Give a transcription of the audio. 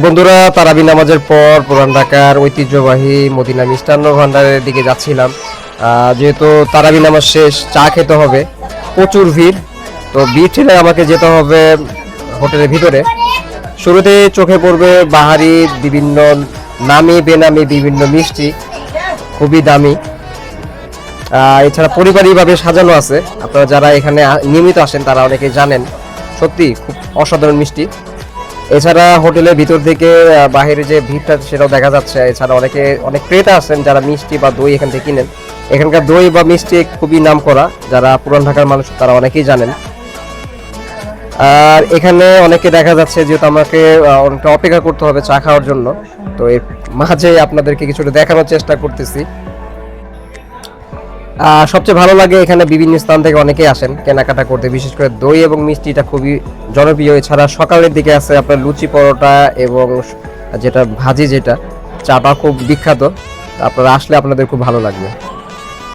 বন্ধুরা, তারাবি নামাজের পর পুরান ঢাকার ঐতিহ্যবাহী মদিনা মিষ্টান্ন ভান্ডারের দিকে যাচ্ছিলাম। যেহেতু তারাবি নামাজ শেষ, চা খেতে হবে, প্রচুর ভিড়, তো ভিড় ঠেলে আমাকে যেতে হবে হোটেলের ভিতরে। শুরুতে চোখে পড়বে বাহারি, বিভিন্ন নামি বেনামি, বিভিন্ন মিষ্টি, খুবই দামি। এছাড়া পরিবারিকভাবে সাজানো আছে। আপনারা যারা এখানে নিয়মিত আসেন, তারা অনেকেই জানেন, সত্যি খুব অসাধারণ মিষ্টি। এছাড়া হোটেলের ভিতর থেকে বাইরে যে ভিড়টা সেটাও দেখা যাচ্ছে। এছাড়া অনেকে, অনেক ক্রেতা আছেন যারা মিষ্টি বা দই এখান থেকে কিনেন। এখানকার দই বা মিষ্টি খুবই নাম করা যারা পুরান ঢাকার মানুষ, তারা অনেকেই জানেন। আর এখানে অনেকে দেখা যাচ্ছে, যেহেতু আমাকে অনেকটা অপেক্ষা করতে হবে চা খাওয়ার জন্য, তো এর মাঝে আপনাদেরকে কিছুটা দেখানোর চেষ্টা করতেছি। সবচেয়ে ভালো লাগে এখানে বিভিন্ন স্থান থেকে অনেকেই আসেন, কেনাকাটা করতে। বিশেষ করে দই এবং মিষ্টিটা খুবই জনপ্রিয়। এছাড়া সকালের দিকে আছে আপনার লুচি পরোটা এবং যেটা ভাজি যেটা, চাটা খুব বিখ্যাত। আপনারা আসলে আপনাদের খুব ভালো লাগবে।